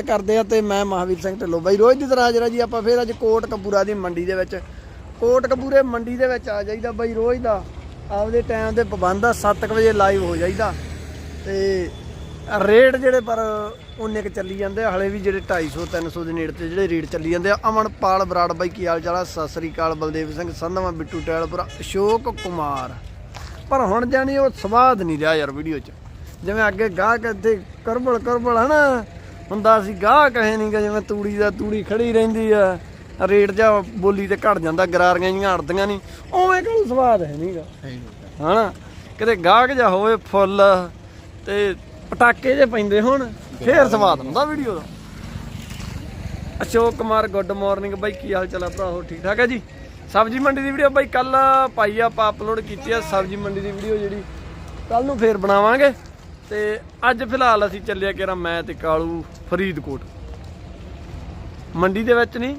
ਕਰਦੇ ਆ ਤੇ ਮੈਂ ਮਹਾਵੀਰ ਸਿੰਘ ਢਿੱਲੋਂ ਬਾਈ। ਰੋਜ਼ ਦੀ ਤਰ੍ਹਾਂ ਹਾਜ਼ਰ ਜੀ, ਆਪਾਂ ਫੇਰ ਅੱਜ ਕੋਟ ਕਪੂਰਾ ਦੀ ਮੰਡੀ ਦੇ ਵਿੱਚ। ਕੋਟ ਕਪੂਰੇ ਮੰਡੀ ਦੇ ਵਿੱਚ ਆ ਜਾਈਦਾ ਬਾਈ ਰੋਜ਼ ਦਾ। ਆਪਦੇ ਟਾਈਮ ਦੇ ਪਾਬੰਦ ਆ 7 ਵਜੇ ਲਾਈਵ ਹੋ ਜਾਈਦਾ। ਤੇ ਰੇਟ ਜਿਹੜੇ ਪਰ ਉਹਨੇ ਕ ਚੱਲੀ ਜਾਂਦੇ ਆ। ਹਲੇ ਵੀ ਜਿਹੜੇ 250 300 ਦੇ ਨੇੜੇ ਤੇ ਜਿਹੜੇ ਰੇਟ ਚੱਲੀ ਜਾਂਦੇ ਆ। ਅਮਨਪਾਲ ਬਰਾੜ ਬਾਈ, ਕੀ ਹਾਲ ਚਾਲ ਆ? ਸਤਿ ਸ੍ਰੀ ਅਕਾਲ, ਬਲਦੇਵ ਸਿੰਘ ਸੰਧਵਾ, ਬਿੱਟੂ ਟੈਲਪੁਰਾ, ਅਸ਼ੋਕ ਕੁਮਾਰ। ਪਰ ਹੁਣ ਜਾਨੀ ਉਹ ਸਵਾਦ ਨਹੀਂ ਰਿਹਾ ਯਾਰ ਵੀਡੀਓ 'ਚ। ਜਿਵੇਂ ਅੱਗੇ ਗਾਹਕ ਇੱਥੇ ਕਰਬਲ ਕਰਬਲ ਹਨਾ। ਹੁੰਦਾ ਸੀ ਗਾਹ ਕਹੇ ਨਹੀਂ ਗਾ ਜਿਵੇਂ ਤੂੜੀ ਦਾ ਤੂੜੀ ਖੜੀ ਰਹਿੰਦੀ ਆ। ਰੇਟ ਜਾ ਬੋਲੀ ਤੇ ਘਟ ਜਾਂਦਾ ਗਰਾਰੀਆਂ ਜੀਆਂ ਅੜਦੀਆਂ ਨਹੀਂ ਉਵੇਂ ਕੋਈ ਸਵਾਦ ਹੈ ਨਹੀਂਗਾ ਹਨਾ? ਕਿਤੇ ਗਾਹਕ ਜਾ ਹੋਵੇ ਫੁੱਲ ਤੇ ਪਟਾਕੇ ਜੇ ਪੈਂਦੇ ਹੋਣ ਫੇਰ ਸਵਾਦ ਹੁੰਦਾ ਵੀਡੀਓ ਦਾ। ਅਸ਼ੋਕ ਕੁਮਾਰ ਗੁੱਡ ਮਾਰਨਿੰਗ ਬਾਈ ਕੀ ਹਾਲ ਚਾਲ ਆ ਭਰਾਓ ਠੀਕ ਠਾਕ ਹੈ ਜੀ? ਸਬਜੀ ਮੰਡੀ ਦੀ ਵੀਡੀਓ ਬਾਈ ਕੱਲ ਪਾਈ ਆ ਆਪਾਂ ਅਪਲੋਡ ਕੀਤੀ ਆ ਸਬਜੀ ਮੰਡੀ ਦੀ ਵੀਡੀਓ ਜਿਹੜੀ ਕੱਲ ਨੂੰ ਫੇਰ ਬਣਾਵਾਂਗੇ। ਤੇ ਅੱਜ ਫਿਲਹਾਲ ਅਸੀਂ ਚੱਲਿਆ ਕਿਰਾ ਮੈਂ ਤੇ ਕਾਲੂ ਫਰੀਦਕੋਟ। ਮੰਡੀ ਦੇ ਵਿੱਚ ਨਹੀਂ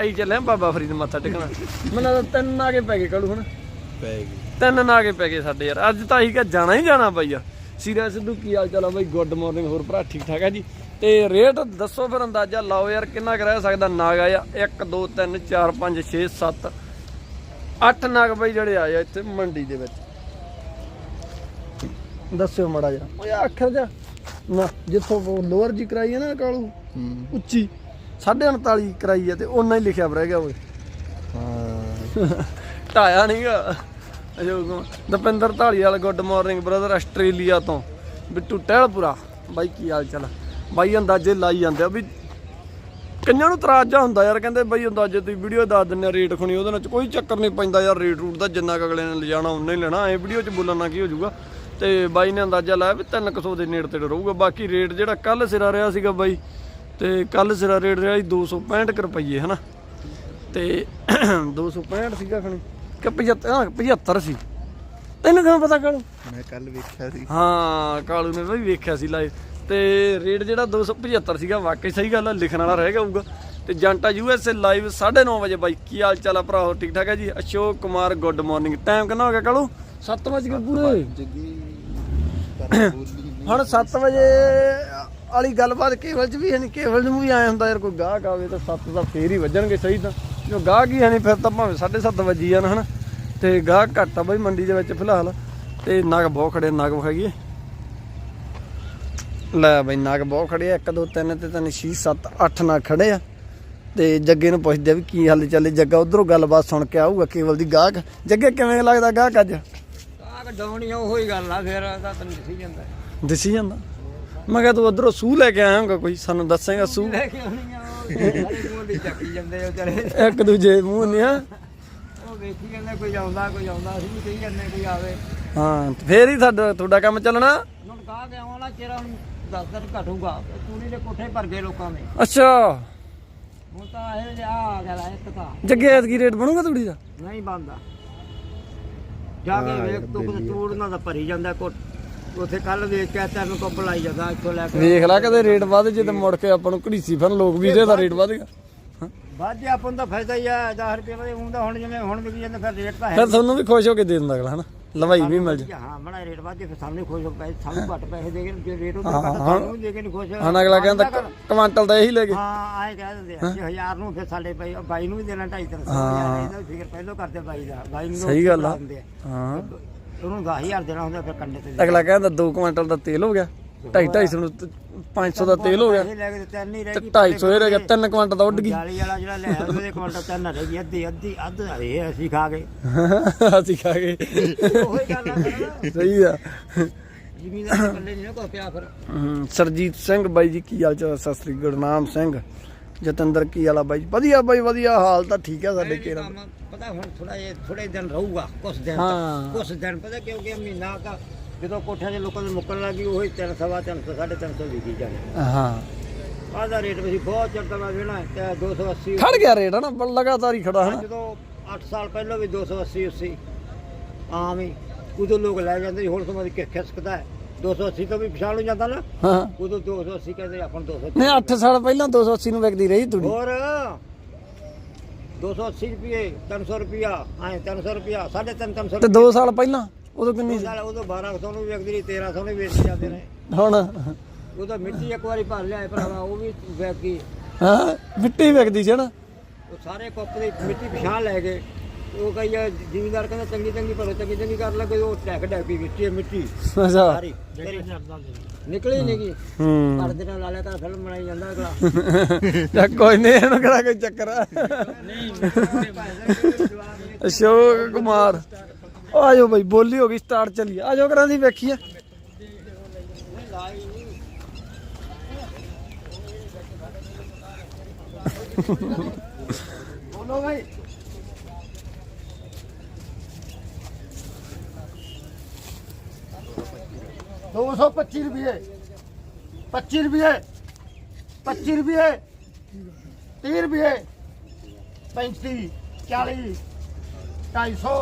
ਅਸੀਂ ਚੱਲੇ ਆਂ ਬਾਬਾ ਫਰੀਦ ਮੱਥਾ ਟੇਕਣਾ। ਮੈਨੂੰ ਲੱਗਦਾ ਤਿੰਨ ਕੇ ਪੈ ਗਏ ਕਾਲੂ ਹੁਣ। ਪੈ ਗਈ ਤਿੰਨ ਨਾ ਕੇ ਪੈ ਗਏ ਸਾਡੇ ਯਾਰ ਅੱਜ ਤਾਂ ਅਸੀਂ ਕਿ ਜਾਣਾ ਹੀ ਜਾਣਾ ਬਾਈ ਆ। ਸੀਰਾ ਸਿੱਧੂ ਕੀ ਹਾਲ ਚਾਲ ਆ ਬਾਈ? ਗੁੱਡ ਮਾਰਨਿੰਗ ਹੋਰ ਭਰਾ ਠੀਕ ਠਾਕ ਹੈ ਜੀ? ਤੇ ਰੇਟ ਦੱਸੋ ਫਿਰ ਅੰਦਾਜ਼ਾ ਲਾਓ ਯਾਰ ਕਿੰਨਾ ਕੁ ਰਹਿ ਸਕਦਾ ਨਾਗ ਆਇਆ 1 2 3 4 5 6 7 8 ਨਾਗ ਬਾਈ ਜਿਹੜੇ ਆਏ ਆ ਇੱਥੇ ਮੰਡੀ ਦੇ ਵਿੱਚ। ਦੱਸਿਓ ਮੜਾ ਜਾ ਓਏ ਅੱਖਰ ਜਾ ਨਾ ਜਿੱਥੋਂ ਲੋਅਰ ਜੀ ਕਰਾਈ ਹੈ ਨਾ ਕਾਲੂ ਉੱਚੀ। 39.5 ਕਰਾਈ ਹੈ ਤੇ ਉਹਨਾਂ ਹੀ ਲਿਖਿਆ ਰਹਿ ਗਿਆ ਓਏ। ਹਾਂ। ਢਾਇਆ ਨਹੀਂਗਾ ਅਜੋ Dapinder Dhaliwal good morning brother Australia ਤੋਂ। ਬਿੱਟੂ ਟਹਿਲਪੁਰਾ ਬਾਈ ਕੀ ਹਾਲ ਚਾਲ? ਬਾਈ ਅੰਦਾਜ਼ੇ ਲਾਈ ਜਾਂਦੇ ਆ ਵੀ ਕਈਆਂ ਨੂੰ ਤਰਾਜਾ ਹੁੰਦਾ ਯਾਰ ਕਹਿੰਦੇ ਬਾਈ ਅੰਦਾਜ਼ੇ ਤੁਸੀਂ ਵੀਡੀਓ ਦੱਸ ਆ ਰੇਟ ਖੁਣੀ ਉਹਦੇ ਨਾਲ ਕੋਈ ਚੱਕਰ ਨਹੀਂ ਪੈਂਦਾ ਯਾਰ ਰੇਟ ਰੂਟ ਦਾ ਜਿੰਨਾ ਕੁ ਅਗਲੇ ਨੇ ਲਿਜਾਣਾ ਉਨਾ ਹੀ ਲੈਣਾ। ਐ ਵੀਡੀਓ 'ਚ ਬੋਲਣ ਕੀ ਹੋ ਜਾਊਗਾ? ਤੇ ਬਾਈ ਨੇ ਅੰਦਾਜ਼ਾ ਲਾਇਆ ਵੀ 300 ਦੇ ਨੇੜੇ ਤੇੜੇ ਰਹੂਗਾ। ਬਾਕੀ ਰੇਟ ਜਿਹੜਾ ਕੱਲ ਸਿਰਾ ਰਿਹਾ ਸੀਗਾ ਬਾਈ ਤੇ ਕੱਲ ਸਿਰਾ ਰੇਟ ਰਿਹਾ ਸੀ 265 ਕੁ ਰੁਪਈਏ ਹਨਾ? ਤੇ 265 ਸੀਗਾ ਖਣੀ ਕਿ 75 ਹਾਂ 75 ਸੀ। ਤੈਨੂੰ ਕਿਵੇਂ ਪਤਾ ਕਾਲੂ? ਮੈਂ ਕੱਲ ਵੇਖਿਆ ਸੀ। ਹਾਂ ਕਾਲੂ ਨੇ ਵੀ ਵੇਖਿਆ ਸੀ ਲਾਈਵ। ਤੇ ਰੇਟ ਜਿਹੜਾ 275 ਸੀਗਾ ਵਾਕਈ ਸਹੀ ਗੱਲ ਆ ਲਿਖਣ ਵਾਲਾ ਰਹਿ ਗਿਆ ਹੋਊਗਾ। ਤੇ ਜੰਟਾ ਯੂ ਐਸ ਏ ਲਾਈਵ 9:30 ਵਜੇ ਬਾਈ ਕੀ ਹਾਲ ਚਾਲ ਆ ਭਰਾਓ ਠੀਕ ਠਾਕ ਹੈ ਜੀ? Ashok Kumar good morning. Time ਕਿੰਨਾ ਹੋ ਗਿਆ ਕਾਲੂ? 7 ਵਜੇ ਪੂਰੇ। ਹੁਣ 7 ਵਜੇ ਵਾਲੀ ਗੱਲਬਾਤ ਕੇਵਲ ਚ ਵੀ ਹੈ ਨਹੀਂ ਕੇਵਲ ਨੂੰ ਵੀ ਆਇਆ ਹੁੰਦਾ ਯਾਰ ਕੋਈ ਗਾਹਕ ਆਵੇ ਤਾਂ 7 ਦਾ ਫੇਰ ਹੀ ਵੱਜਣਗੇ ਸਹੀ ਤਾਂ। ਜੋ ਗਾਹਕ ਹੀ ਹੈ ਨਹੀਂ ਫਿਰ ਤਾਂ ਭਾਵੇਂ 7:30 ਵੱਜੀ ਜਾਣ ਹਨਾ। ਤੇ ਗਾਹਕ ਘੱਟ ਆ ਬਈ ਮੰਡੀ ਦੇ ਵਿੱਚ ਫਿਲਹਾਲ। ਤੇ ਨਗ ਬਹੁਤ ਖੜੇ, ਨਗ ਵਿਖਾਈਏ ਲੈ ਬਈ ਨਗ ਬਹੁਤ ਖੜੇ ਆ 1 2 3 ਤੇ 3 6 7 8 ਨਗ ਖੜੇ ਆ। ਤੇ ਜੱਗੇ ਨੂੰ ਪੁੱਛਦੇ ਆ ਵੀ ਕੀ ਹਾਲ ਚੱਲੇ ਜੱਗਾ ਉਧਰੋਂ ਗੱਲਬਾਤ ਸੁਣ ਕੇ ਆਊਗਾ ਕੇਵਲ ਦੀ ਗਾਹਕ। ਜੱਗੇ ਕਿਵੇਂ ਲੱਗਦਾ ਗਾਹਕ ਅੱਜ? ਆਹ ਡਾਉਣੀ ਉਹ ਹੀ ਗੱਲ ਆ ਫਿਰ ਤਾਂ ਤੈਨੂੰ ਦਿਸੀ ਜਾਂਦਾ। ਦਿਸੀ ਜਾਂਦਾ। ਮੈਂ ਕਿਹਾ ਤੂੰ ਉਧਰੋਂ ਸੂਹ ਲੈ ਕੇ ਆਇਆ ਹੋਗਾ ਕੋਈ ਸਾਨੂੰ ਦੱਸੇਗਾ ਸੂਹ ਲੈ ਕੇ ਆਉਣੀ ਆ ਉਹ ਸਾਰੇ ਮੂੰਹ ਦੀ ਚੱਕੀ ਜਾਂਦੇ ਉਹ ਚਲੇ ਇੱਕ ਦੂਜੇ ਮੂੰਹ ਨੇ ਆ। ਉਹ ਵੇਖੀ ਜਾਂਦੇ ਕੋਈ ਆਉਂਦਾ ਕੋਈ ਆਉਂਦਾ ਅਸੀਂ ਵੀ ਕਹੀ ਜਾਂਦੇ ਕੋਈ ਆਵੇ। ਹਾਂ ਫੇਰ ਹੀ ਤੁਹਾਡਾ ਤੁਹਾਡਾ ਕੰਮ ਚੱਲਣਾ। ਹੁਣ ਕੇ ਆਉਣਾ ਚਿਹਰਾ ਹੁਣ 10 ਦਿਨ ਘਟੂਗਾ ਤੂੜੀ ਦੇ ਕੋਠੇ ਭਰ ਗਏ ਲੋਕਾਂ ਦੇ। ਅੱਛਾ। ਹੁਣ ਤਾਂ ਇਹ ਆ ਗਿਆ ਇੱਕ ਤਾਂ। ਜੱਗੇ ਐਤਕੀ ਰੇਟ ਬਣੂਗਾ ਤੂੜੀ ਦਾ? ਨਹੀਂ ਬੰਦਾ ਜਾ ਕੇ ਵੇਖ ਤੂੰ ਤੂੜ ਨਾਲ ਤਾਂ ਭਰੀ ਜਾਂਦਾ ਕੋ ਉਥੇ ਕੱਲ ਵੇਖ ਕੇ ਤੈਨੂੰ ਕੋ ਬੁਲਾਈ ਜਾਂਦਾ ਇੱਥੋਂ ਲੈ ਕੇ ਵੇਖ ਲੈ ਕਦੇ ਰੇਟ ਵੱਧ ਜੇ ਤੇ ਮੁੜ ਕੇ ਆਪਾਂ ਨੂੰ ਘੜੀਸੀ ਫਿਰਨ ਲੋਕ ਵੀ ਇਹਦਾ ਰੇਟ ਵਧ ਗਿਆ। ਬਾਅਦ ਆਪਾਂ ਤਾਂ ਫਾਇਦਾ ਹੀ ਆ 10 ਰੁਪਏ ਵਾਲੇ ਹੁੰਦਾ ਹੁਣ ਜਿਵੇਂ ਹੁਣ ਵਿਕੀ ਜਾਂਦੇ ਫਿਰ ਰੇਟ ਤਾਂ ਹੈ ਫਿਰ ਤੁਹਾਨੂੰ ਵੀ ਖੁਸ਼ ਹੋ ਕੇ ਦੇ ਦਿੰਦਾ ਅਗਲਾ ਹਨਾ? ਲਵਾਈ ਵੀ ਮਿਲ ਜਾ ਹਾਂ ਬੜਾ ਰੇਟ ਵੱਧ ਫਿਰ ਸਾਹਮਣੇ ਖੁਸ਼ ਹੋ ਪੈਸੇ ਸਾਨੂੰ ਘੱਟ ਪੈਸੇ ਦੇ ਕੇ ਜੇ ਰੇਟ ਉਹ ਘੱਟ। ਸਾਨੂੰ ਦੇ ਕੇ ਨਹੀਂ ਖੁਸ਼। ਹੁਣ ਅਗਲਾ ਕਹਿੰਦਾ ਕੁਆਂਟਲ ਦਾ ਇਹੀ ਲੈ ਗਏ ਹਾਂ ਆਏ ਕਹਿ ਦਿੰਦੇ ਆ ਜੇ ਹਜ਼ਾਰ ਨੂੰ ਫਿਰ ਸਾਡੇ ਪਈ ਬਾਈ ਨੂੰ ਵੀ ਦੇਣਾ 2.5 ਹਾਂ। ਇਹਦਾ ਫਿਕਰ ਪਹਿਲਾਂ ਕਰਦੇ ਬਾਈ ਦਾ। ਬਾਈ ਨੂੰ ਸਹੀ ਗੱਲ ਆ। ਹਾਂ। ਉਹਨੂੰ 10000 ਦੇਣਾ ਹੁੰਦਾ ਫਿਰ ਕੰਡੇ ਤੇ ਅਗਲਾ ਕਹਿੰਦਾ 2 ਕੁਆਂਟਲ ਦਾ ਤੇਲ ਹੋ ਗਿਆ। 2.5 250 ਨੂੰ 500 ਦਾ ਤੇਲ ਹੋ ਗਿਆ। ਪੈਸੇ ਲੈ ਕੇ ਤੇ ਤਿੰਨ ਨਹੀਂ ਰਹਿ ਤੇ ਗਈ 250 ਇਹ ਰਹਿ ਗਿਆ 3 ਕੁਆਂਟਲ ਦਾ ਉੱਡ ਗਈ। ਜਾਲੀ ਵਾਲਾ ਜਿਹੜਾ ਲੈ ਆਇਆ ਉਹਦੇ ਕੁਆਂਟਲ ਤਿੰਨ ਰਹਿ ਗਈ ਅੱਧੀ ਅੱਧੀ ਅੱਧ ਇਹ ਅਸੀਂ ਖਾ ਗਏ। ਅਸੀਂ ਖਾ ਗਏ। ਉਹੀ ਗੱਲ ਆ ਫਿਰ। ਸਹੀ ਆ। ਜ਼ਿਮੀਦਾਰ ਦੇ ਪੱਲੇ ਨਹੀਂ ਨਾ ਕੋਈ ਪਿਆ ਫਿਰ। ਹਮ, ਸਰਜੀਤ ਸਿੰਘ ਬਾਈ ਜੀ ਕੀ ਹਾਲ ਚਾਲ ਸਤਿ ਸ੍ਰੀ ਗੁਰਨਾਮ ਸਿੰਘ। ਜਤਿੰਦਰ ਕੀ ਹਾਲ ਆ ਬਾਈ ਜੀ? ਵਧੀਆ ਬਾਈ ਵਧੀਆ ਹਾਲ ਤਾਂ ਠੀਕ ਆ ਸਾਡੇ ਕੇਰਾ ਕੰਮ ਪਤਾ ਹੁਣ ਥੋੜਾ ਜਿਹਾ ਥੋੜੇ ਦਿਨ ਰਹੂਗਾ ਕੁਝ ਦਿਨ ਹਾਂ। ਤੱਕ ਕੁਝ ਦਿਨ ਪਤਾ ਕਿਉਂਕਿ ਮਹੀਨਾ ਕਾ ਜਦੋਂ ਕੋਠਿਆਂ ਦੇ ਲੋਕਾਂ ਦੇ ਮੁੱਕਣ ਲੱਗੀ ਉਹੀ 3 ਸਵਾ 300 350 ਵਿਕੀ ਜਾਣੇ। ਹਾਂ। ਆਦਾ ਰੇਟ ਵੀ ਬਹੁਤ ਚੜਦਾ ਮੈਂ ਵੇਣਾ ਤੇ 280 ਖੜ ਗਿਆ ਰੇਟ ਹਨਾ? ਬੜਾ ਲਗਾਤਾਰ ਹੀ ਖੜਾ ਹਨਾ? ਜਦੋਂ 8 ਸਾਲ ਪਹਿਲਾਂ ਵੀ 280 80 ਆਮ ਹੀ। ਉਦੋਂ ਲੋਕ ਲੈ ਜਾਂਦੇ ਸੀ, ਹੁਣ ਸਮਾਂ ਦੀ ਖਿਸਕਦਾ ਹੈ। 280 ਤੋਂ ਵੀ ਪਛਾਣ ਹੋ ਜਾਂਦਾ ਨਾ ਹਾਂ। ਉਦੋਂ 280 ਕਹਿੰਦੇ ਆਪਾਂ 200 ਨਹੀਂ 8 ਸਾਲ ਪਹਿਲਾਂ 280 ਨੂੰ ਵਿਕਦੀ ਰਹੀ ਤੂੜੀ। ਹੋਰ 280 ਰੁਪਏ 300 ਰੁਪਿਆ ਐ 300 ਰੁਪਿਆ 350 300 ਤੇ 2 ਸਾਲ ਪਹਿਲਾਂ? ਉਦੋਂ ਕਿੰਨੀ ਸੀ ਸਾਲ ਉਦੋਂ 1200 ਨੂੰ ਵੀ ਵਿਕਦੀ ਰਹੀ 1300 ਨੂੰ ਵੇਚ ਜਾਂਦੇ ਨੇ ਹੁਣ ਉਹਦਾ ਮਿੱਟੀ ਇੱਕ ਵਾਰੀ ਭਰ ਲਿਆ ਭਰਾਵਾ ਉਹ ਵੀ ਗਈ ਹਾਂ ਮਿੱਟੀ ਵਿਕਦੀ ਸੀ ਨਾ ਉਹ ਸਾਰੇ ਕੁੱਪ ਦੀ ਮਿੱਟੀ ਪਛਾਣ ਲੈ ਗਏ ਉਹ ਕਈ ਜ਼ਿਮੀਦਾਰ ਕਹਿੰਦਾ ਚੰਗੀ ਚੰਗੀ ਭਰੋ ਚੰਗੀ ਚੰਗੀ ਕਰ ਲੱਗੇ ਉਹ ਟੈਕ ਡੈਕ ਵੀ ਵਿੱਚ ਹੀ ਮਿੱਟੀ ਅੱਛਾ ਸਾਰੀ ਨਿਕਲੀ ਨਹੀਂ ਗਈ ਹੂੰ ਪਰਦੇ ਨਾਲ ਲਾ ਲਿਆ ਤਾਂ ਫਿਲਮ ਬਣਾਈ ਜਾਂਦਾ ਅਗਲਾ ਚੱਲ ਕੋਈ ਨਹੀਂ ਇਹਨੂੰ ਕਿਹੜਾ ਕੋਈ ਚੱਕਰ ਆ ਅਸ਼ੋਕ ਕੁਮਾਰ ਆ ਜਾਓ ਬਈ ਬੋਲੀ ਹੋ ਗਈ ਸਟਾਰਟ ਚੱਲੀ ਆ ਜਾਓ ਕਰਾਂ ਦੀ ਵੇਖੀਏ ਬੋਲੋ ਭਾਈ दो सौ पच्चीस रुपये पच्चीस रुपये पच्चीस रुपये तीस रुपये पैंती चालीस ढाई सौ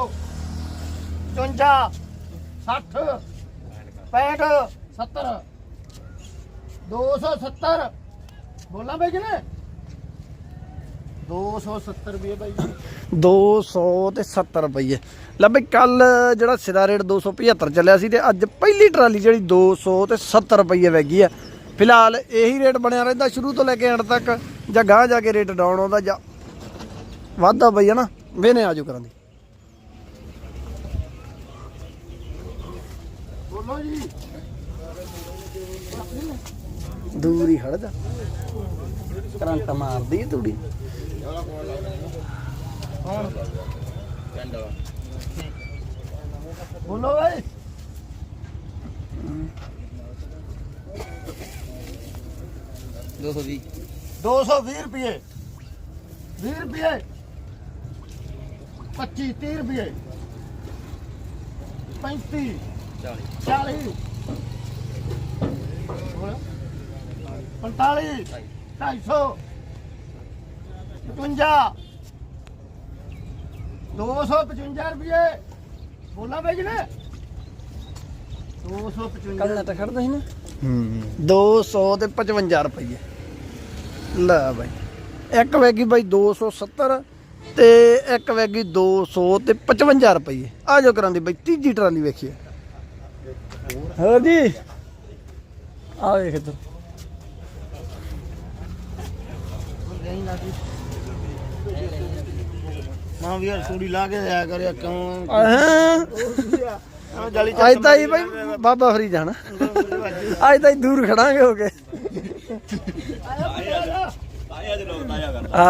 55 60 65 70 270 ਬੋਲਾਂ ਬਾਈ ਕਿਨੇ 270 ਰੁਪਏ ਬਾਈ। 270 ਰੁਪਏ ਲੈ ਬਈ ਕੱਲ ਜਿਹੜਾ ਸਿਰਾ ਰੇਟ 275 ਚੱਲਿਆ ਸੀ ਤੇ ਅੱਜ ਪਹਿਲੀ ਟਰਾਲੀ ਜਿਹੜੀ 270 ਰੁਪਏ ਵਹਿ ਗਈ ਆ। ਫਿਲਹਾਲ ਇਹੀ ਰੇਟ ਬਣਿਆ ਰਹਿੰਦਾ ਸ਼ੁਰੂ ਤੋਂ ਲੈ ਕੇ ਐਂਡ ਤੱਕ, ਜਾਂ ਗਾਂ ਜਾ ਕੇ ਰੇਟ ਡਾਊਨ ਆਉਂਦਾ ਜਾਂ ਵਾਧਾ ਬਈ ਹਨਾ ਵੇਨੇ ਆਜੂ ਕਰਾਂ ਦੀ ਬੋਲੋ ਜੀ ਦੂਰੀ ਹੜ ਜਾ ਕਰੰਟ ਮਾਰਦੀ ਤੂੜੀ। ਬੋਲੋ ਭਾਈ ਦੋ ਸੌ ਵੀਹ। 220 ਰੁਪਏ। 20 ਰੁਪਏ। 25 30 ਰੁਪਏ। 35 ਚਾਲੀ 40 45 250 55 255 ਰੁਪਏ ਬੋਲਾ ਬਈ ਨੇ 255 ਕੱਲ ਤਾਂ ਖੜਦਾ ਸੀ ਨਾ। ਹੂੰ। 200 ਤੇ 55 ਰੁਪਏ ਲੈ ਬਾਈ। ਇੱਕ ਵੈਗੀ ਬਾਈ 270 ਤੇ ਇੱਕ ਵੈਗੀ 200 ਤੇ 55 ਰੁਪਏ ਆ ਜੋ ਕਰਾਂ ਦੀ ਬਾਈ ਤੀਜੀ ਟਰਾਲੀ ਵੇਖੀਏ। ਹੋਰ ਜੀ? ਆ ਵੇਖ ਇੱਧਰ। ਮਾਂ ਵੀ ਯਾਰ ਸੂੜੀ ਲਾ ਕੇ ਆਇਆ ਕਰਿਆ ਕਿਉਂ? ਅੱਜ ਤਾਂ ਹੀ ਬਾਈ ਬਾਬਾ ਫਰੀ ਜਾਣਾ। ਅੱਜ ਤਾਂ ਹੀ ਦੂਰ ਖੜਾਂਗੇ ਹੋ ਕੇ। ਆ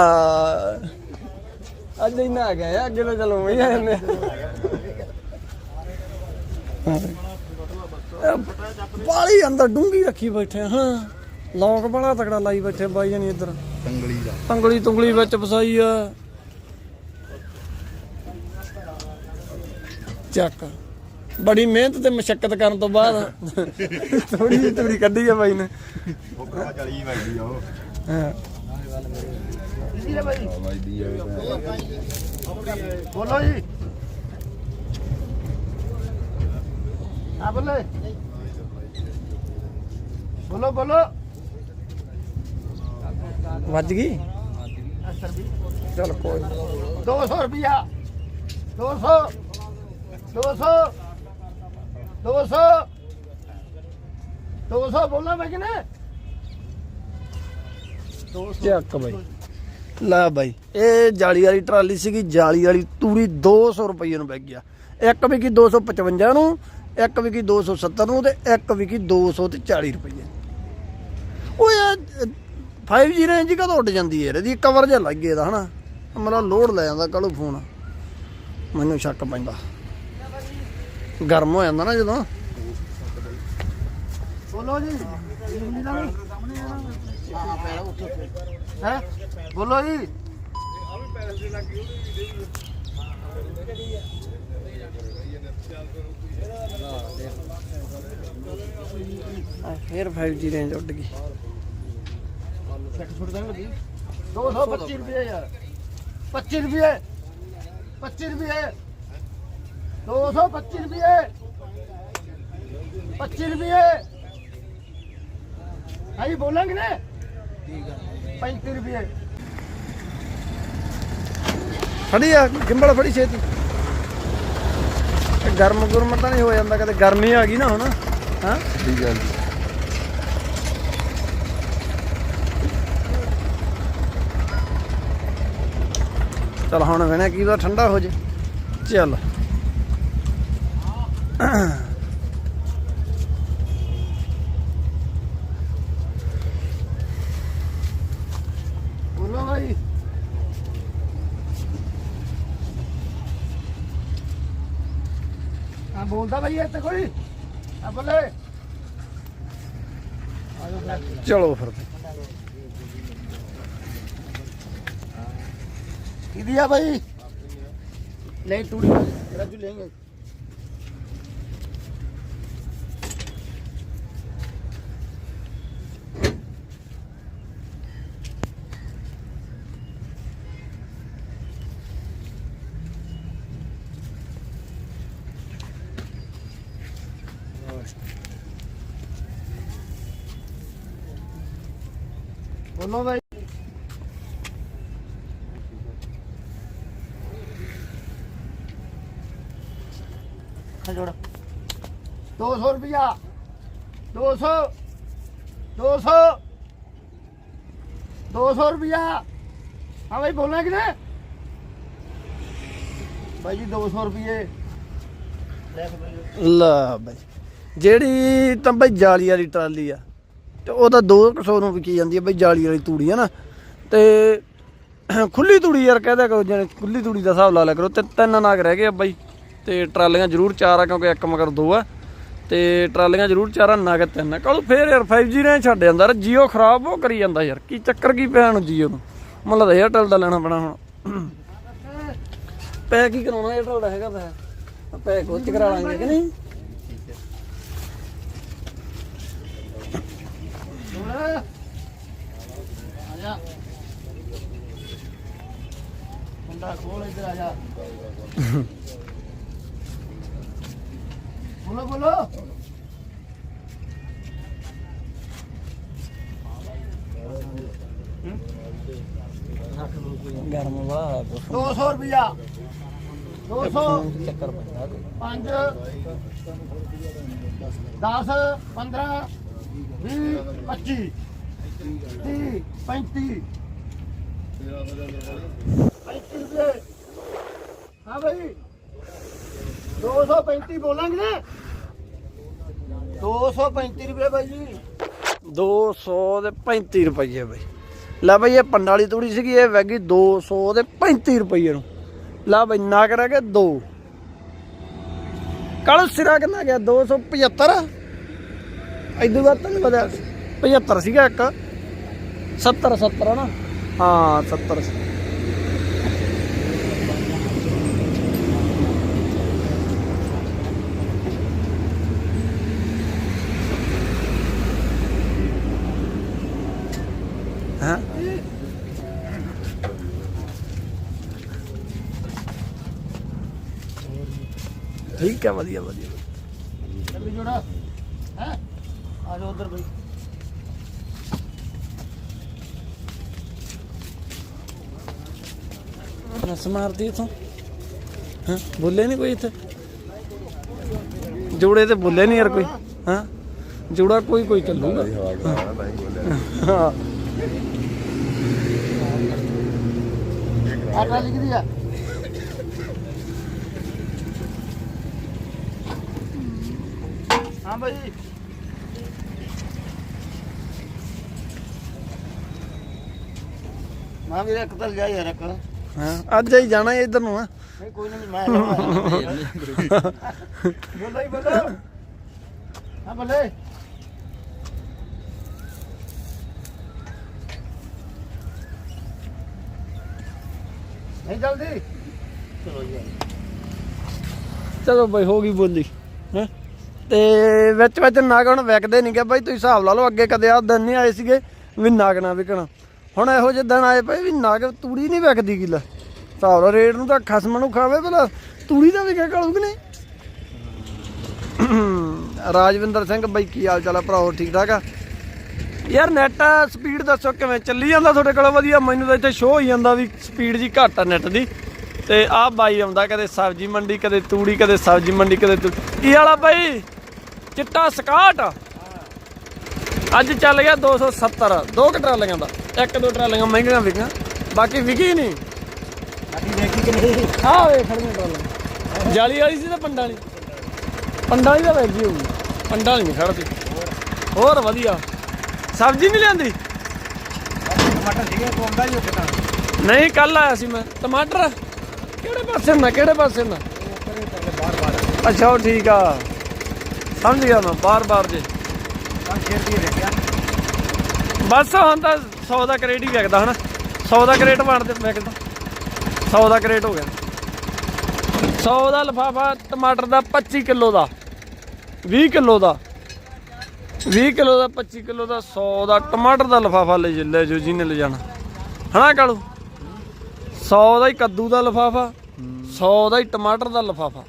ਅੱਜ ਹੀ ਨਾ ਗਿਆ ਅੱਗੇ ਤਾਂ ਚਲੋ ਆ ਜਾਂਦੇ ਬਾਲੀ ਅੰਦਰ ਡੂੰਗੀ ਰੱਖੀ ਬੈਠੇ ਹਾਂ। ਲੋਕ ਬੜਾ ਤਕੜਾ ਲਾਈ ਬੈਠੇ ਬਾਈ ਜਾਨੀ ਇੱਧਰ। ਤੰਗਲੀ ਦਾ। ਤੰਗਲੀ ਤੁੰਗਲੀ ਵਿੱਚ ਫਸਾਈ ਆ। ਚੱਕ। ਬੜੀ ਮਿਹਨਤ ਤੇ ਮਸ਼ੱਕਤ ਕਰਨ ਤੋਂ ਬਾਅਦ। ਥੋੜੀ ਜਿਹੀ ਤੂੜੀ ਕੱਢੀ ਆ ਬਾਈ ਨੇ। ਉਹ ਚਲੀ ਉਹ। ਹਾਂ। ਬੋਲੋ ਜੀ। ਆ ਬੋਲੇ। ਬੋਲੋ ਬੋਲੋ। ਵੱਜ ਗਈ? ਚਲ ਕੋਈ 200 ਰੁਪਿਆ 200 200 200 200 ਬੋਲਣਾ ਮੈਂ ਕਿਨੇ ਚੱਕ ਬਾਈ। ਲੈ ਬਾਈ ਇਹ ਜਾਲੀ ਵਾਲੀ ਟਰਾਲੀ ਸੀਗੀ ਜਾਲੀ ਵਾਲੀ ਤੂੜੀ 200 ਰੁਪਏ ਨੂੰ ਵਿਕ ਗਿਆ। ਇੱਕ ਵਿਕੀ 255 ਨੂੰ ਇੱਕ ਵਿਕੀ 270 ਨੂੰ ਤੇ ਇੱਕ ਵਿਕੀ 200 ਤੇ 40 ਰੁਪਏ ਉਹ ਯਾਰ 5G ਰੇਂਜ ਕਦੋਂ ਉੱਡ ਜਾਂਦੀ ਹੈ ਇਹਦੀ ਕਵਰ ਜਿਹਾ ਲੱਗ ਗਿਆ ਇਹਦਾ ਹਨਾ। ਮੇਰਾ ਲੋਡ ਲੈ ਜਾਂਦਾ ਕੱਲੂ ਫੋਨ ਮੈਨੂੰ ਸ਼ੱਕ ਪੈਂਦਾ। ਗਰਮ ਹੋ ਜਾਂਦਾ ਨਾ ਜਦੋਂ। ਬੋਲੋ ਜੀ। ਹੈ? ਬੋਲੋ ਜੀ। ਆ ਫੇਰ 5G ਰੇਂਜ ਉੱਡ ਗਈ। 225 ਰੁਪਏ ਯਾਰ। 25 ਰੁਪਏ 25 ਰੁਪਏ 225 ਰੁਪਏ 25 ਰੁਪਏ। ਆਈ ਬੋਲਾਂਗੇ ਨਾ? ਠੀਕ ਹੈ 35 ਰੁਪਏ। ਫੜੀ ਆ ਗਿੰਬਲ ਫੜੀ ਛੇਤੀ। ਗਰਮ ਗੁਰਮ ਤਾਂ ਨਹੀਂ ਹੋ ਜਾਂਦਾ ਕਦੇ ਗਰਮੀ ਆ ਗਈ ਨਾ ਹੁਣ ਹਾਂ? ਚਲ ਹੁਣ ਵੇਣਾ ਕੀ ਦਾ ਠੰਡਾ ਹੋ ਜੇ। ਚੱਲ। ਇੱਥੇ ਕੋਈ? ਆ ਬੋਲੇ। ਚਲੋ ਫਿਰ। ਕੀ ਦਿਆ ਭਾਈ ਨਹੀਂ ਤੂੜੀ। ਰਾਜੂ ਲੈਂਗੇ ਬੋਲੋ ਭਾਈ ਜੋੜਾ। 200 ਰੁਪਿਆ 200 200 200 ਰੁਪਿਆ ਹਾਂ ਭਾਈ ਬੋਲਣਾ ਕਿਨੇ ਭਾਈ ਜੀ 200 ਰੁਪਏ ਲਾ ਭਾਈ ਜਿਹੜੀ ਤਾਂ ਭਾਈ ਜਾਲੀ ਵਾਲੀ ਟਰਾਲੀ ਆ ਤੇ ਉਹ ਤਾਂ 200 ਨੂੰ ਵਿਕੀ ਜਾਂਦੀ ਹੈ ਭਾਈ ਜਾਲੀ ਵਾਲੀ ਤੂੜੀ ਹੈ ਨਾ? ਤੇ ਖੁੱਲੀ ਤੂੜੀ ਯਾਰ ਕਹਦਾ ਕਰੋ ਜਿਹਨੇ ਖੁੱਲੀ ਤੂੜੀ ਦਾ ਹਿਸਾਬ ਲਾ ਲਿਆ ਕਰੋ ਤੇ ਤਿੰਨ ਨਾਗ ਰਹਿ ਗਏ ਆ ਬਾਈ। ਤੇ ਟਰਾਲੀਆਂ ਜ਼ਰੂਰ ਚਾਰ ਆ ਕਿਉਂਕਿ ਇੱਕ ਮਗਰ ਦੋ ਆ। ਤੇ ਟਰਾਲੀਆਂ ਜ਼ਰੂਰ ਚਾਰ ਆ ਨਗ ਤਿੰਨ ਆ। ਕੱਲ ਫੇਰ ਯਾਰ 5G ਨੇ ਛੱਡ ਜਾਂਦਾ। ਯਾਰ ਜੀਓ ਖਰਾਬ ਉਹ ਕਰੀ ਜਾਂਦਾ ਯਾਰ। ਕੀ ਚੱਕਰ, ਕੀ ਪਿਆ ਨੂੰ ਜੀਓ ਨੂੰ? ਮੈਨੂੰ ਲੱਗਦਾ ਏਅਰਟੈਲ ਦਾ ਲੈਣਾ ਪੈਣਾ ਹੁਣ। ਪੈ ਕੀ ਕਰਾਉਣਾ ਏਅਰਟੈਲ ਦਾ ਹੈਗਾ ਪੈ ਪੈ ਕੋਚ ਕਰਾ ਲਾਂਗੇ ਕਿ ਨਹੀਂ? ਮੁੰਡਾ ਖੋਲ ਇੱਧਰ ਆ ਜਾ। ਬੋਲੋ ਬੋਲੋ। ਗਰਮ ਵਾਲਾ 200 ਰੁਪਿਆ 200 ਚੱਕਰ ਪੈਂਦਾ 5 10 15 20 25 30 35 35 ਰੁਪਏ। ਹਾਂ ਭਾਈ 235 ਬੋਲਾਂਗੇ ਨਾ। 235 ਰੁਪਏ ਭਾਈ ਜੀ। 200 ਦੇ 35 ਰੁਪਏ ਭਾਈ ਲੈ ਭਾਈ ਇਹ ਪੰਡ ਵਾਲੀ ਤੂੜੀ ਸੀਗੀ, ਇਹ ਵੈਗੀ 200 ਦੇ 35 ਰੁਪਏ ਨੂੰ। ਲੈ ਭਾਈ ਨਾ ਕਰਾਂਗੇ 2 ਕੱਲ ਸਿਰਾ ਕਿੰਨਾ ਗਿਆ? 275 ਇਦੋਂ ਬਾਅਦ ਤਾਂ ਨਹੀਂ ਪਤਾ 75 ਸੀਗਾ ਇੱਕ। 70 70 ਨਾ? ਹਾਂ 70 ਸੀ ਹਾਂ ਠੀਕ ਹੈ ਵਧੀਆ ਵਧੀਆ। ਚੱਲੀ ਜੋੜਾ। ਹੈ? ਆ ਜਾ ਉਧਰ ਬਈ। ਨਸ ਮਾਰਦੀ ਇਥੋਂ। ਹਾਂ? ਬੋਲੇ ਨਹੀਂ ਕੋਈ ਇੱਥੇ? ਜੋੜੇ ਤੇ ਬੋਲੇ ਨਹੀਂ ਯਾਰ ਕੋਈ। ਹਾਂ? ਜੋੜਾ ਕੋਈ ਕੋਈ ਚੱਲੂਗਾ। ਹਾਂ। ਆ ਟਰਾਲੀ ਕਿਹਦੀ ਆ। ਮਾਂ ਵੀ ਇੱਕ ਤਾਂ ਜਾ ਯਾਰ ਇੱਕ। ਹਾਂ ਅੱਜ ਹੀ ਜਾਣਾ ਇਧਰ ਨੂੰ ਆ ਕੋਈ ਨਹੀਂ ਮੈਂ ਜਾਵਾਂ ਬੋਲੋ ਹੀ ਬੋਲੋ। ਹਾਂ ਬੋਲੇ। ਨਹੀਂ ਜਲਦੀ। ਚਲੋ ਚਲੋ ਬਈ ਹੋ ਗਈ ਬੋਲੀ। ਹੈਂ? ਤੇ ਵਿੱਚ ਵਿੱਚ ਨਾਗ ਹੁਣ ਵਿਕਦੇ ਨਹੀਂ ਕਿ ਬਾਈ ਤੁਸੀਂ ਹਿਸਾਬ ਲਾ ਲਓ ਅੱਗੇ ਕਦੇ ਆ ਦਿਨ ਨਹੀਂ ਆਏ ਸੀਗੇ। ਵੀ ਨਾਗ ਨਾ ਵਿਕਣਾ। ਹੁਣ ਇਹੋ ਜਿਹੇ ਦਿਨ ਆਏ ਪਏ ਵੀ ਨਾਗ ਤੂੜੀ ਨਹੀਂ ਵਿਕਦੀ ਕਿਲਾ। ਹਿਸਾਬ ਲਾ ਰੇਟ ਨੂੰ ਤਾਂ ਖਸਮ ਨੂੰ ਖਾਵੇ ਭਲਾ। ਤੂੜੀ ਦਾ ਵਿਕਿਆ ਕਾਲੂ ਕਿ ਨਹੀਂ? ਰਾਜਵਿੰਦਰ ਸਿੰਘ ਬਾਈ ਕੀ ਹਾਲ ਚਾਲ ਆ ਭਰਾਓ ਠੀਕ ਠਾਕ ਆ? ਯਾਰ ਨੈਟ ਸਪੀਡ ਦੱਸੋ ਕਿਵੇਂ ਚੱਲੀ ਜਾਂਦਾ ਤੁਹਾਡੇ ਕੋਲ? ਵਧੀਆ, ਮੈਨੂੰ ਤਾਂ ਇੱਥੇ ਸ਼ੋਅ ਹੋਈ ਜਾਂਦਾ ਵੀ ਸਪੀਡ ਜੀ ਘੱਟ ਆ ਨੈਟ ਦੀ। ਤੇ ਆਹ ਬਾਈ ਆਉਂਦਾ ਕਦੇ ਸਬਜ਼ੀ ਮੰਡੀ, ਕਦੇ ਤੂੜੀ, ਕਦੇ ਸਬਜ਼ੀ ਮੰਡੀ, ਕਦੇ ਤੂ- ਕੀ ਵਾਲਾ ਬਾਈ? ਚਿੱਟਾ ਸਕਾਟ। ਅੱਜ ਚੱਲ ਗਿਆ 270 ਦੋ ਕੁ ਟਰਾਲੀਆਂ ਦਾ। ਇੱਕ ਦੋ ਟਰਾਲੀਆਂ ਮਹਿੰਗੀਆਂ ਵਿਕੀਆਂ ਬਾਕੀ ਵਿਕੀ ਨਹੀਂ। ਸਾਡੀ ਵੇਖੀ ਕਿ ਨਹੀਂ? ਆਹ ਵੇ ਖੜੀਆਂ ਟਰਾਲਾਂ ਜਾਲੀ ਵਾਲੀ ਸੀ ਤਾਂ ਪੰਡਾਂ ਵਾਲੀ? ਪੰਡਾਂ ਵਾਲੀ ਤਾਂ ਵੈਗੀ ਹੋਊਗੀ। ਪੰਡਾਂ ਵਾਲੀ ਨਹੀਂ ਖੜਦੀ ਹੋਰ ਵਧੀਆ। ਸਬਜ਼ੀ ਨਹੀਂ ਲਿਆਂਦੀ? ਟਮਾਟਰ ਸੀਗੇ ਤੂੰ ਆਉਂਦਾ ਹੀ ਹੋ ਕਿਤਾ ਨਹੀਂ ਕੱਲ ਆਇਆ ਸੀ ਮੈਂ। ਟਮਾਟਰ? ਕਿਹੜੇ ਪਾਸੇ ਨਾ ਕਿਹੜੇ ਪਾਸੇ ਨਾ ਬਾਰ ਬਾਰ ਅੱਛਾ ਉਹ ਠੀਕ ਆ। ਸਮਝ ਗਿਆ ਮੈਂ ਜੇ। ਰੁਪਏ ਦੇ ਗਿਆ ਬਸ ਹੁਣ ਤਾਂ 100 ਦਾ ਕਰੇਟ ਹੀ ਵਿਕਦਾ ਹਨਾ। 100 ਦਾ ਕਰੇਟ ਬਣਦੇ ਵਿਕਦਾ 100 ਦਾ ਕਰੇਟ ਹੋ ਗਿਆ। 100 ਦਾ ਲਫਾਫਾ ਟਮਾਟਰ ਦਾ 25 ਕਿਲੋ ਦਾ 20 ਕਿਲੋ ਦਾ 20 ਕਿਲੋ ਦਾ 25 ਕਿਲੋ ਦਾ 100 ਦਾ ਟਮਾਟਰ ਦਾ ਲਫਾਫਾ ਲੈ ਜੇ- ਲੈ ਜੋ ਜਿਹਨੇ ਲੈ ਜਾਣਾ। ਹਨਾ ਕਾਲੂ? 100 ਦਾ ਹੀ ਕੱਦੂ ਦਾ ਲਫਾਫਾ 100 ਦਾ ਹੀ ਟਮਾਟਰ ਦਾ ਲਫਾਫਾ।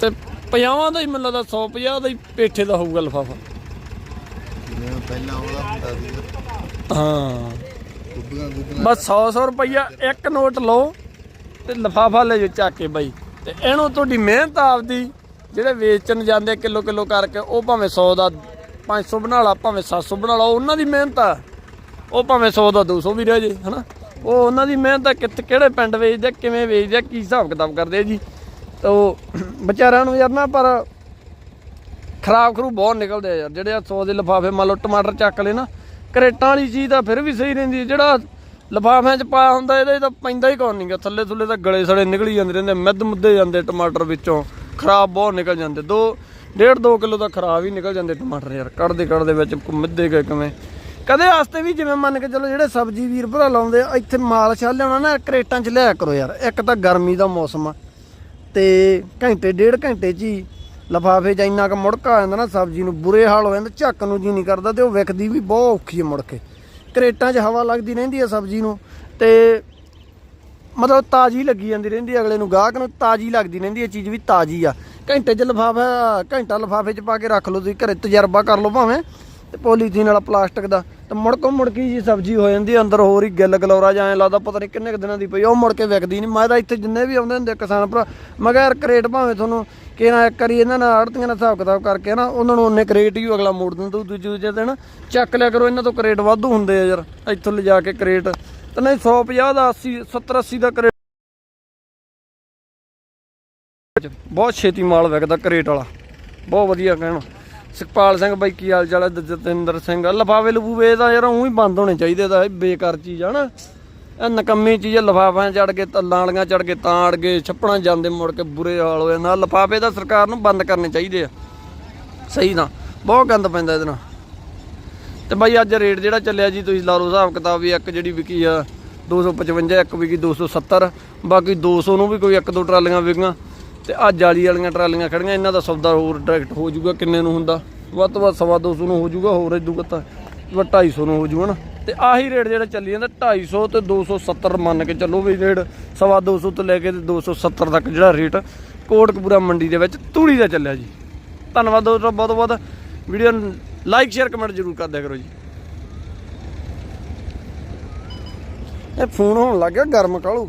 ਤੇ 50 ਦਾ ਹੀ ਮੈਨੂੰ ਲੱਗਦਾ 150 ਦਾ ਹੀ ਪੇਠੇ ਦਾ ਹੋਊਗਾ ਲਫਾਫਾ। ਪਹਿਲਾਂ ਉਹਦਾ ਹਾਂ। ਗੁੱਬੀਆਂ ਗੁੱਬੀਆਂ ਬਸ 100 100 ਰੁਪਈਆ ਇੱਕ ਨੋਟ ਲਓ ਤੇ ਲਫਾਫਾ ਲੈ ਜਾਓ ਚੱਕ ਕੇ ਬਾਈ। ਤੇ ਇਹਨੂੰ ਤੁਹਾਡੀ ਮਿਹਨਤ ਆਪਦੀ, ਜਿਹੜੇ ਵੇਚਣ ਜਾਂਦੇ ਕਿਲੋ ਕਿਲੋ ਕਰਕੇ, ਉਹ ਭਾਵੇਂ 100 ਦਾ 500 ਬਣਾ ਲਾ, ਭਾਵੇਂ 700 ਬਣਾ ਲਾ ਉਹਨਾਂ ਦੀ ਮਿਹਨਤ ਆ। ਉਹ ਭਾਵੇਂ 100 ਦਾ 200 ਵੀ ਰਹਿ ਜੇ, ਹਨਾ? ਉਹ ਉਹਨਾਂ ਦੀ ਮਿਹਨਤ ਆ, ਕਿੱਥੇ ਕਿਹੜੇ ਪਿੰਡ ਵੇਚਦੇ, ਕਿਵੇਂ ਵੇਚਦੇ ਕੀ ਹਿਸਾਬ ਕਿਤਾਬ ਕਰਦੇ ਆ ਜੀ। ਤੇ ਉਹ ਵਿਚਾਰਿਆਂ ਨੂੰ ਯਾਰ ਨਾ ਪਰ ਖਰਾਬ ਖਰੂ ਬਹੁਤ ਨਿਕਲਦੇ ਆ ਯਾਰ, ਜਿਹੜੇ ਆ 100 ਦੇ ਲਿਫਾਫੇ ਮੰਨ ਲਓ ਟਮਾਟਰ ਚੱਕ ਲੈ ਨਾ ਕਰੇਟਾਂ ਵਾਲੀ ਚੀਜ਼ ਤਾਂ ਫਿਰ ਵੀ ਸਹੀ ਰਹਿੰਦੀ ਜਿਹੜਾ ਲਿਫਾਫਿਆਂ 'ਚ ਪਾਇਆ ਹੁੰਦਾ, ਇਹਦੇ ਤਾਂ ਪੈਂਦਾ ਹੀ ਕੌਣ ਨਹੀਂਗਾ ਥੱਲੇ ਥੁੱਲੇ ਤਾਂ ਗਲੇ ਸੜੇ ਨਿਕਲੀ ਜਾਂਦੇ ਰਹਿੰਦੇ ਮਿੱਧ ਮੁੱਦੇ ਜਾਂਦੇ ਟਮਾਟਰ ਵਿੱਚੋਂ, ਖਰਾਬ ਬਹੁਤ ਨਿਕਲ ਜਾਂਦੇ। ਦੋ, ਡੇਢ 2 ਕਿਲੋ ਦਾ ਖਰਾਬ ਹੀ ਨਿਕਲ ਜਾਂਦੇ ਟਮਾਟਰ ਯਾਰ, ਕੱਢਦੇ ਕੱਢਦੇ ਵਿੱਚ ਮਿੱਧੇ ਗਏ ਕਿਵੇਂ। ਕਦੇ ਵਾਸਤੇ ਵੀ ਜਿਵੇਂ ਮੰਨ ਕੇ ਚਲੋ, ਜਿਹੜੇ ਸਬਜ਼ੀ ਵੀਰ ਭਰਾ ਲਾਉਂਦੇ ਆ, ਇੱਥੇ ਮਾਲ ਛਾ ਲਿਆਉਣਾ ਨਾ, ਕਰੇਟਾਂ 'ਚ ਲਿਆ ਕਰੋ ਯਾਰ, ਇੱਕ ਤਾਂ ਗਰਮੀ ਦਾ ਮੌਸਮ ਆ, ਤੇ ਘੰਟੇ, ਡੇਢ ਘੰਟੇ 'ਚ ਹੀ ਲਫਾਫੇ 'ਚ ਇੰਨਾ ਕੁ ਮੁੜਕਾ ਆ ਜਾਂਦਾ ਨਾ, ਸਬਜ਼ੀ ਨੂੰ ਬੁਰੇ ਹਾਲ ਹੋ ਜਾਂਦਾ, ਝੱਕ ਨੂੰ ਜੀ ਨਹੀਂ ਕਰਦਾ ਤੇ ਉਹ ਵਿਕਦੀ ਵੀ ਬਹੁਤ ਔਖੀ ਹੈ ਮੁੜ ਕੇ। ਕਰੇਟਾਂ 'ਚ ਹਵਾ ਲੱਗਦੀ ਰਹਿੰਦੀ ਹੈ ਸਬਜ਼ੀ ਨੂੰ ਤੇ ਮਤਲਬ ਤਾਜ਼ੀ ਲੱਗੀ ਜਾਂਦੀ ਰਹਿੰਦੀ ਹੈ ਅਗਲੇ ਨੂੰ, ਗਾਹਕ ਨੂੰ ਤਾਜ਼ੀ ਲੱਗਦੀ ਰਹਿੰਦੀ ਹੈ ਚੀਜ਼ ਵੀ ਤਾਜ਼ੀ ਆ। ਘੰਟੇ 'ਚ ਲਫਾਫਾ, ਘੰਟਾ ਲਫਾਫੇ 'ਚ ਪਾ ਕੇ ਰੱਖ ਲਓ ਤੁਸੀਂ, ਘਰੇ ਤਜਰਬਾ ਕਰ ਲਓ ਭਾਵੇਂ, ਤੇ ਪੋਲੀਥੀਨ ਵਾਲਾ ਪਲਾਸਟਿਕ ਦਾ। ਤੇ ਮੁੜਕੋ ਮੁੜਕੀ ਜੀ ਸਬਜ਼ੀ ਹੋ ਜਾਂਦੀ ਹੈ, ਅੰਦਰ ਹੋਰ ਹੀ ਗਿੱਲ ਗਲੌਰਾ ਜਾਂ ਐਂ ਲੱਗਦਾ ਪਤਾ ਨਹੀਂ ਕਿੰਨੇ ਕੁ ਦਿਨਾਂ ਦੀ ਪਈ ਉਹ ਮੁੜ ਕੇ ਵਿਕਦੀ ਨਹੀਂ। ਮੈਂ ਤਾਂ ਇੱਥੇ ਜਿੰਨੇ ਵੀ ਆਉਂਦੇ ਹੁੰਦੇ ਕਿਸਾਨ ਭਰਾ ਮੈਂ ਕਿਹਾ ਯਾਰ ਕਰੇਟ ਭਾਵੇਂ ਤੁਹਾਨੂੰ ਕਿ ਨਾ ਇੱਕ ਵਾਰੀ ਇਹਨਾਂ ਨਾਲ ਆੜਤੀਆਂ ਨਾਲ ਹਿਸਾਬ ਕਿਤਾਬ ਕਰਕੇ ਨਾ ਉਹਨਾਂ ਨੂੰ ਉਹਨੇ ਕਰੇਟ ਹੀ ਅਗਲਾ ਮੋੜ ਦਿੰਦਾ ਦੂਜੇ ਦੂਜੇ ਦਿਨ ਚੱਕ ਲਿਆ ਕਰੋ ਇਹਨਾਂ ਤੋਂ ਕਰੇਟ ਵਾਧੂ ਹੁੰਦੇ ਆ ਯਾਰ ਇੱਥੋਂ ਲਿਜਾ ਕੇ ਕਰੇਟ। ਤੇ ਨਹੀਂ 150 ਦਾ 80 70 80 ਦਾ ਕਰੇਟ। ਬਹੁਤ ਛੇਤੀ ਮਾਲ ਵਿਕਦਾ ਕਰੇਟ ਵਾਲਾ। ਬਹੁਤ ਵਧੀਆ ਕਹਿਣਾ। ਸੁਖਪਾਲ ਸਿੰਘ ਬਾਈ ਕੀ ਹਾਲ ਚਾਲ ਹੈ? ਜਤਿੰਦਰ ਸਿੰਘ। ਲਫਾਵੇ ਲਫੂਵੇ ਤਾਂ ਯਾਰ ਉਹੀ ਬੰਦ ਹੋਣੇ ਚਾਹੀਦੇ ਦਾ ਇਹ ਬੇਕਾਰ ਚੀਜ਼ ਆ ਨਾ। ਇਹ ਨਕੰਮੀ ਚੀਜ਼ ਆ, ਲਿਫਾਫਿਆਂ ਚੜ ਕੇ ਤੱਲਾਂ ਵਾਲੀਆਂ ਚੜ ਕੇ ਤਾਂ ਅੜ ਗਏ ਛੱਪਣਾ ਜਾਂਦੇ ਮੁੜ ਕੇ ਬੁਰੇ ਹਾਲ ਹੋਏ। ਨਾ ਲਫਾਫੇ ਤਾਂ ਸਰਕਾਰ ਨੂੰ ਬੰਦ ਕਰਨੇ ਚਾਹੀਦੇ ਆ। ਸਹੀ ਨਾ ਬਹੁਤ ਗੰਦ ਪੈਂਦਾ ਇਹਦੇ ਨਾਲ। ਤੇ ਬਾਈ ਅੱਜ ਰੇਟ ਜਿਹੜਾ ਚੱਲਿਆ ਜੀ ਤੁਸੀਂ ਲਾ ਲਓ ਹਿਸਾਬ ਕਿਤਾਬ ਵੀ ਇੱਕ ਜਿਹੜੀ ਵਿਕੀ ਆ 255 ਇੱਕ ਵਿਕੀ 270 ਬਾਕੀ 200 ਨੂੰ ਵੀ ਕੋਈ ਇੱਕ ਦੋ ਟਰਾਲੀਆਂ ਵਿਕੀਆਂ। ਤੇ ਆ ਜਾਲੀ ਵਾਲੀਆਂ ਟਰਾਲੀਆਂ ਖੜੀਆਂ, ਇਹਨਾਂ ਦਾ ਸੌਦਾ ਹੋਰ ਡਾਇਰੈਕਟ ਹੋ ਜਾਊਗਾ, ਕਿੰਨੇ ਨੂੰ ਹੁੰਦਾ? ਵੱਧ ਤੋਂ ਵੱਧ ਸਵਾ 200 ਨੂੰ ਹੋ ਜਾਊਗਾ, ਹੋਰ ਇਦੂ ਘੱਟ 250 ਨੂੰ ਹੋ ਜਾਊਗਾ ਨਾ ਤੇ ਆਹੀ ਰੇਟ ਜਿਹੜਾ ਚੱਲੀ ਜਾਂਦਾ 250 ਤੇ 270 ਮੰਨ ਕੇ ਚੱਲੋ ਵੀ ਰੇਟ ਸਵਾ 200 ਤੋਂ ਲੈ ਕੇ ਤੇ 270 ਤੱਕ ਜਿਹੜਾ ਰੇਟ ਕੋਟਕਪੂਰਾ ਮੰਡੀ ਦੇ ਵਿੱਚ ਤੂੜੀ ਦਾ ਚੱਲਿਆ ਜੀ। ਧੰਨਵਾਦ ਦੋਸਤੋ, ਬਹੁਤ ਬਹੁਤ। ਵੀਡੀਓ ਲਾਈਕ ਸ਼ੇਅਰ ਕਮੈਂਟ ਜ਼ਰੂਰ ਕਰ ਦਿਆ ਕਰੋ ਜੀ। ਇਹ ਫੋਨ ਹੋਣ ਲੱਗ ਗਿਆ ਗਰਮ ਕਾਲੂ